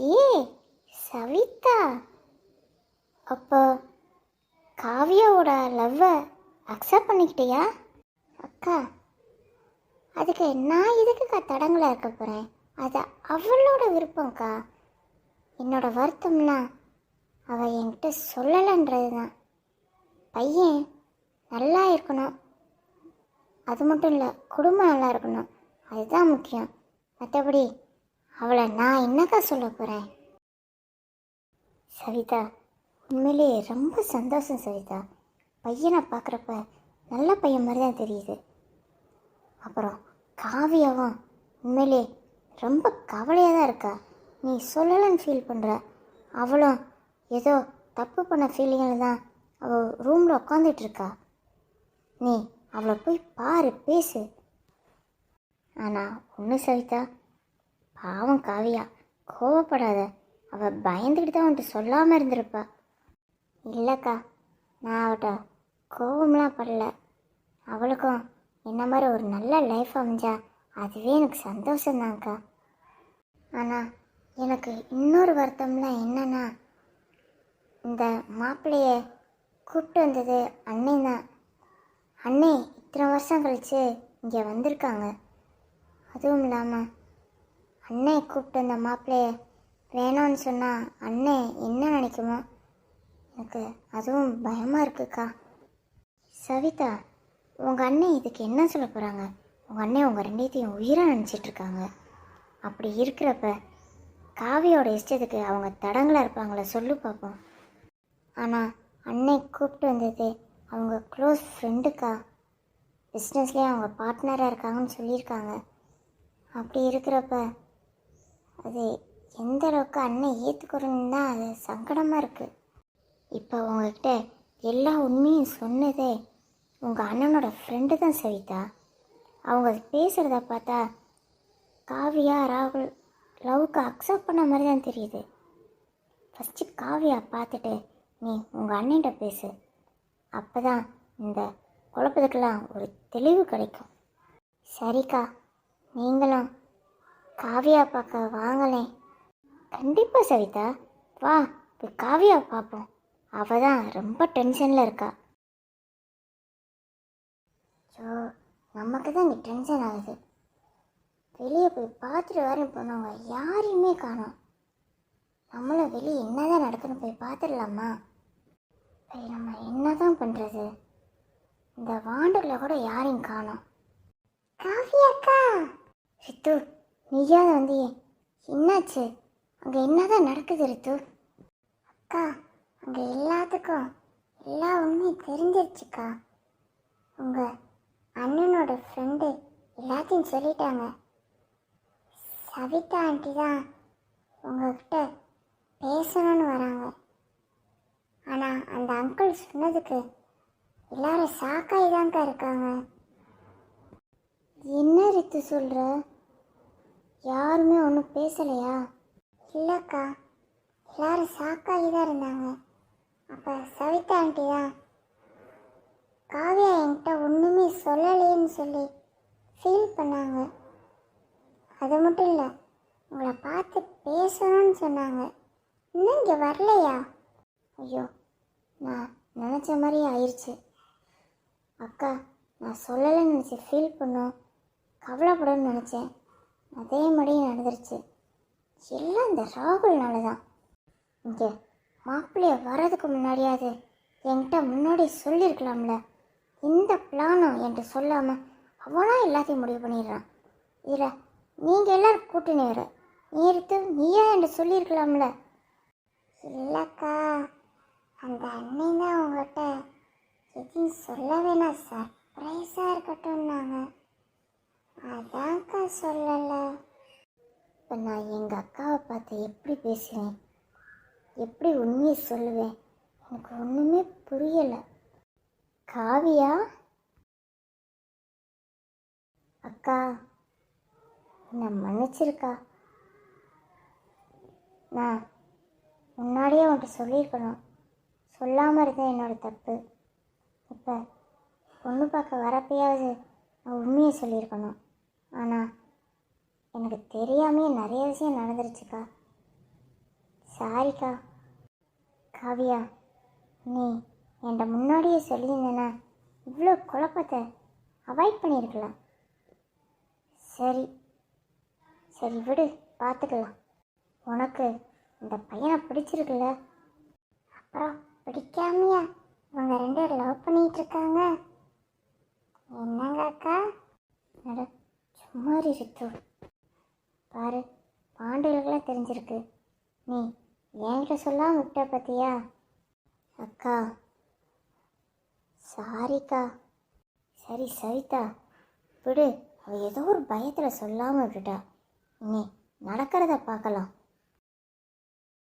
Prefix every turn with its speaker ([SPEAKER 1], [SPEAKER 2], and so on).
[SPEAKER 1] ஏ சவிதா. அப்போ காவியாவோட லவ்வை அக்செப்ட் பண்ணிக்கிட்டியா? அக்கா அதுக்கு நான் எதுக்குக்கா தடங்களா இருக்க போகிறேன் அது அவளோட விருப்பம்க்கா. என்னோட வருத்தம்னா அவள் என்கிட்ட சொல்லலைன்றது தான் பையன் நல்லா இருக்கணும். அது மட்டும் இல்லை குடும்பம் நல்லா இருக்கணும். அதுதான் முக்கியம். மற்றபடி அவளை நான் என்னக்கா சொல்ல போகிறேன் சவிதா உண்மையிலேயே ரொம்ப சந்தோஷம் சவிதா. பையனை பார்க்குறப்ப நல்ல பையன் மாதிரி தான் தெரியுது. அப்புறம் காவியாவும் உண்மையிலே ரொம்ப கவலையாக தான் இருக்கா. நீ சொல்லலைன்னு ஃபீல் பண்ணுற அவளும் ஏதோ தப்பு பண்ண ஃபீலிங்கில் தான் அவள் ரூமில் உட்காந்துட்டு இருக்கா. நீ அவளை போய் பாரு பேசு. ஆனால் ஒன்று சவிதா பாவம் காவியா கோவப்படாத. அவள் பயந்துக்கிட்டு தான் உன்ட்டு சொல்லாமல் இருந்திருப்பா. இல்லைக்கா நான் அவட்ட கோவம்லாம் படல. அவளுக்கும் என்ன மாதிரி ஒரு நல்ல லைஃப் அமைஞ்சா அதுவே எனக்கு சந்தோஷம்தான்க்கா. ஆனால் எனக்கு இன்னொரு வருத்தம்லாம் என்னன்னா இந்த மாப்பிள்ளைய கூப்பிட்டு வந்தது அன்னை தான். அண்ணே இத்தனை வருஷம் கழித்து இங்கே வந்திருக்காங்க. அதுவும் இல்லாமல் அண்ணே கூப்பிட்டு வந்த மாப்பிள்ளைய வேணாம்னு சொன்னால் அண்ணே என்ன நினைக்குமோ? எனக்கு அதுவும் பயமாக இருக்குக்கா. சவிதா உங்கள் அண்ணன் இதுக்கு என்ன சொல்ல போகிறாங்க உங்கள் அண்ணன் உங்கள் ரெண்டையத்தையும் உயிராக நினச்சிட்டு இருக்காங்க. அப்படி இருக்கிறப்ப காவியோட இஷ்டத்துக்கு அவங்க தடங்களாக இருப்பாங்களே சொல்லு பார்ப்போம் ஆனால் அன்னை கூப்பிட்டு வந்தது அவங்க க்ளோஸ் ஃப்ரெண்டுக்கா பிஸ்னஸ்லேயே அவங்க பார்ட்னராக இருக்காங்கன்னு சொல்லியிருக்காங்க. அப்படி இருக்கிறப்ப அது எந்த அளவுக்கு அண்ணன் ஏற்றுக்கிறோன்னு தான் அது சங்கடமாக இருக்குது இப்போ உங்ககிட்ட எல்லா உண்மையும் சொன்னதே உங்கள் அண்ணனோட ஃப்ரெண்டு தான் சவிதா. அவங்க பேசுகிறத பார்த்தா காவியா ராகுல் லவ்வுக்கு அக்செப்ட் பண்ண மாதிரி தான் தெரியுது. ஃபஸ்ட்டு காவியா பார்த்துட்டு நீ உங்கள் அண்ணன்கிட்ட பேசு. அப்போ தான் இந்த குழப்பத்துக்கெல்லாம் ஒரு தெளிவு கிடைக்கும். சரிக்கா நீங்களும் காவியா பார்க்க வாங்களேன் கண்டிப்பாக சவிதா. வா போய் காவியா பார்ப்போம். அவள் தான் ரொம்ப டென்ஷனில் இருக்கா. ஸோ நமக்கு தான் இங்கே டென்ஷன் ஆகுது. வெளியே போய் பார்த்துட்டு வரேன் போனவங்க யாரையுமே காணோம். நம்மளும் வெளியே என்னதான் நடக்குன்னு போய் பார்த்துடலாமா? இப்போ நம்ம என்னதான் பண்ணுறது இந்த வாண்டரில் கூட யாரையும் காணோம். காவியாக்கா! சித்து நீயாவது வந்தியே என்னாச்சு? அங்கே என்னதான் நடக்குது ரித்து? அக்கா அங்கே எல்லாத்துக்கும் எல்லா உண்மையும் தெரிஞ்சிருச்சுக்கா. உங்கள் அண்ணனோட ஃப்ரெண்டு எல்லாத்தையும் சொல்லிட்டாங்க. சவிதா ஆண்டி தான் உங்ககிட்ட பேசணும்னு வராங்க. ஆனால் அந்த அங்கிள் சொன்னதுக்கு எல்லாரும் சாக்காய் தான்க்கா இருக்காங்க. என்ன ரித்து சொல்கிற யாருமே ஒன்றும் பேசலையா? இல்லைக்கா எல்லாரும் சாக்காகி தான் இருந்தாங்க. அப்போ சவிதா ஆண்டி தான். காவியா என்கிட்ட ஒன்றுமே சொல்லலையேன்னு சொல்லி ஃபீல் பண்ணாங்க. அது மட்டும் இல்லை உங்களை பார்த்து பேசணும்னு சொன்னாங்க. இன்னும் இங்கே வரலையா? ஐயோ நான் நினச்ச மாதிரியே ஆயிடுச்சு அக்கா நான் சொல்லலைன்னு நினச்சி ஃபீல் பண்ணோம். கவலைப்படணும்னு நினச்சேன். அதே மாதிரி நடந்துருச்சு. எல்லாம் இந்த ராகுல்னால தான் இங்கே மாப்பிள்ளைய வர்றதுக்கு முன்னாடியாவது என்கிட்ட முன்னாடி சொல்லியிருக்கலாம்ல இந்த பிளானும் என்கிட்ட சொல்லாமல் அவனா எல்லாத்தையும் முடிவு பண்ணிடுறான். இதில் நீங்கள் எல்லோரும் கூட்டணி வர நேரத்து நீயா என்கிட்ட சொல்லியிருக்கலாம்ல இல்லைக்கா அந்த அண்ணன் தான் உங்கள்கிட்ட எதுவும் சொல்ல வேணாம் சர்ப்ரைஸாக இருக்கட்டும்னாங்க. அதான்க்கா சொல்லலை. இப்போ நான் எங்கள் அக்காவை பார்த்து எப்படி பேசுவேன் எப்படி உண்மையை சொல்லுவேன்? எனக்கு ஒன்றுமே புரியலை. காவியா? அக்கா என்னை மன்னிச்சிருக்கா? நான் முன்னாடியே உன்கிட்ட சொல்லியிருக்கணும். சொல்லாமல் இருந்தேன் என்னோட தப்பு. இப்போ பொண்ணு பார்க்க வரப்பயாவது நான் உண்மையை சொல்லியிருக்கணும். ஆனால் எனக்கு தெரியாமையே நிறைய விஷயம் நடந்துருச்சுக்கா. சாரிக்கா. காவியா நீ என்கிட்ட முன்னாடியே சொல்லியிருந்தேன்னா இவ்வளோ குழப்பத்தை அவாய்ட் பண்ணியிருக்கலாம். சரி. சரி விடு பார்த்துக்கலாம். உனக்கு இந்த பையனை பிடிச்சிருக்குல்ல? அப்புறம் பிடிக்காமையா இவங்க ரெண்டு லவ் பண்ணிகிட்டு இருக்காங்க? என்னங்க அக்கா குமாரி சித்து. பாரு பாண்டுகளுக்கெல்லாம் தெரிஞ்சிருக்கு. நீ என்கிட்ட சொல்லாம விட்ட பார்த்தியா அக்கா சாரிக்கா. சரி சரிதா விடு. அவ ஏதோ ஒரு பயத்தில் சொல்லாமல் விட்டுட்டா. இனி நடக்கிறத பார்க்கலாம்.